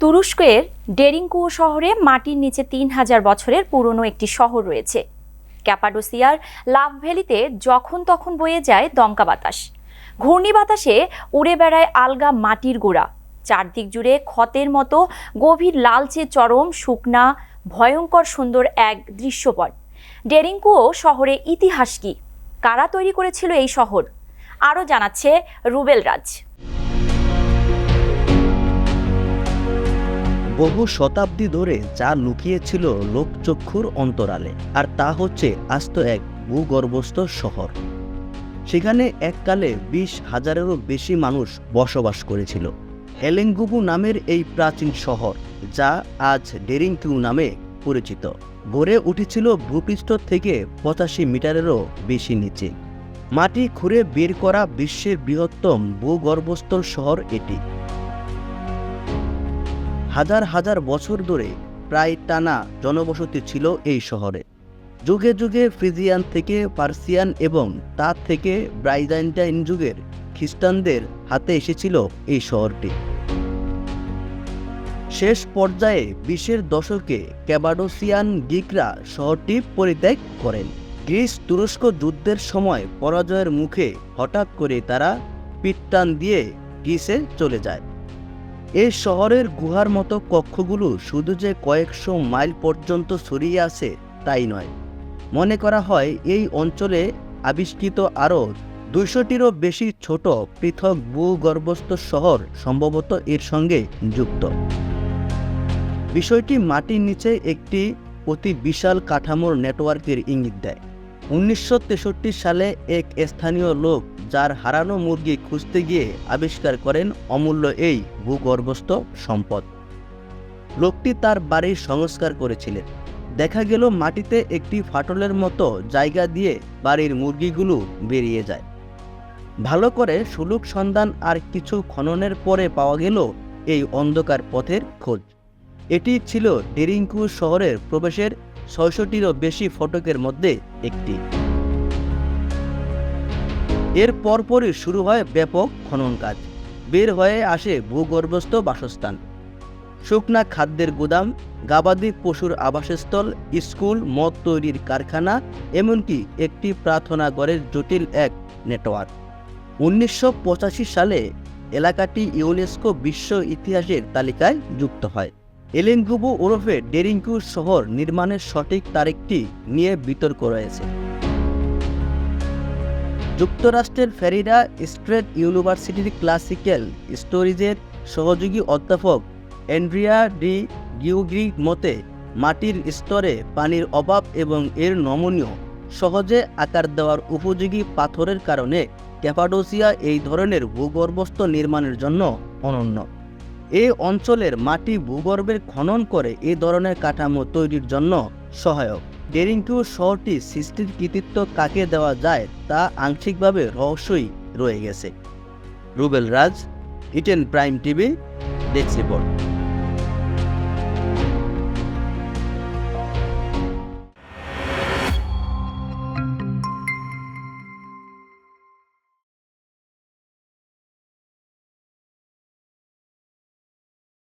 তুরস্কের ডেরিংকুয়ো শহরে মাটির নিচে তিন হাজার বছরের পুরনো একটি শহর রয়েছে। ক্যাপাডোসিয়ার লাভ ভ্যালিতে যখন তখন বয়ে যায় দমকা বাতাস। ঘূর্ণি বাতাসে উড়ে বেড়ায় আলগা মাটির গোড়া। চারদিক জুড়ে ক্ষতের মতো গভীর লালচে চরম, শুকনা, ভয়ঙ্কর সুন্দর এক দৃশ্যপট। ডেরিংকুয়ো শহরে ইতিহাস কি? কারা তৈরি করেছিল এই শহর? আরও জানাচ্ছে রুবেল রাজ। বহু শতাব্দী ধরে যা লুকিয়েছিল লোকচক্ষুর অন্তরালে, আর তা হচ্ছে আস্ত এক ভূগর্ভস্থ শহর। সেখানে এককালে বিশ হাজারেরও বেশি মানুষ বসবাস করেছিল। এলেঙ্গুবু নামের এই প্রাচীন শহর, যা আজ ডেরিংকিউ নামে পরিচিত, গড়ে উঠেছিল ভূপৃষ্ঠ থেকে পঁচাশি মিটারেরও বেশি নিচে। মাটি খুঁড়ে বের করা বিশ্বের বৃহত্তম ভূগর্ভস্থ শহর এটি। হাজার হাজার বছর ধরে প্রায় টানা জনবসতি ছিল এই শহরে। যুগে যুগে ফ্রিজিয়ান থেকে পার্সিয়ান এবং তা থেকে ব্রাইজান্টাইন যুগের খ্রিস্টানদের হাতে এসেছিল এই শহরটি। শেষ পর্যায়ে বিশের দশকে ক্যাবাডোসিয়ান গ্রিকরা শহরটি পরিত্যাগ করেন। গ্রিস তুরস্ক যুদ্ধের সময় পরাজয়ের মুখে হঠাৎ করে তারা পিটটান দিয়ে গ্রিসে চলে যায়। এই শহরের গুহার মতো কক্ষগুলো শুধু যে কয়েকশো মাইল পর্যন্ত ছড়িয়ে আছে, তাই নয়। মনে করা হয় এই অঞ্চলে আবিষ্কৃত আরও দুইশোটিরও বেশি ছোট পৃথক ভূগর্ভস্থ শহর সম্ভবত এর সঙ্গে যুক্ত। বিষয়টি মাটির নিচে একটি অতি বিশাল কাঠামোর নেটওয়ার্কের ইঙ্গিত দেয়। উনিশশো তেষট্টি সালে এক স্থানীয় লোক যার হারানো মুরগি খুঁজতে গিয়ে আবিষ্কার করেন অমূল্য এই ভূগর্ভস্থ সম্পদ। লোকটি তার বাড়ির সংস্কার করেছিলেন। দেখা গেল মাটিতে একটি ফাটলের মতো জায়গা দিয়ে বাড়ির মুরগিগুলো বেরিয়ে যায়। ভালো করে সুলুক সন্ধান আর কিছু খননের পরে পাওয়া গেল এই অন্ধকার পথের খোঁজ। এটি ছিল ডেরিংকু শহরের প্রবেশের ছয়শটিরও বেশি ফটকের মধ্যে একটি। এর পরপরই শুরু হয় ব্যাপক খনন কাজ। বের হয়ে আসে ভূগর্ভস্থ বাসস্থান। শুকনা খাদ্যের গুদাম, গাবাদি পশুর আবাসস্থল, স্কুল, মদ তৈরির কারখানা, এমনকি একটি প্রার্থনা প্রার্থনাগরের জটিল এক নেটওয়ার্ক। উনিশশো পঁচাশি সালে এলাকাটি ইউনেস্কো বিশ্ব ইতিহাসের তালিকায় যুক্ত হয়। এলেঙ্গুবু ওরফে ডেরিঙ্কু শহর নির্মাণের সঠিক তারিখটি নিয়ে বিতর্ক রয়েছে। যুক্তরাষ্ট্রের ফেরিডা স্ট্রেট ইউনিভার্সিটির ক্লাসিক্যাল স্টোরিজের সহযোগী অধ্যাপক অ্যান্ড্রিয়া ডি গিউগ্রি মতে, মাটির স্তরে পানির অভাব এবং এর নমনীয়, সহজে আকার দেওয়ার উপযোগী পাথরের কারণে ক্যাপাডোসিয়া এই ধরনের ভূগর্ভস্থ নির্মাণের জন্য অনন্য। এই অঞ্চলের মাটি ভূগর্ভের খনন করে এ ধরনের কাঠামো তৈরির জন্য সহায়ক। ডেরিংটু শহরটি সৃষ্টির কৃতিত্ব কাকে দেওয়া যায় তা আংশিকভাবে রহস্যই রয়ে গেছে। রুবেল রাজ ইটেন প্রাইম টিভি ডেস্ক রিপোর্ট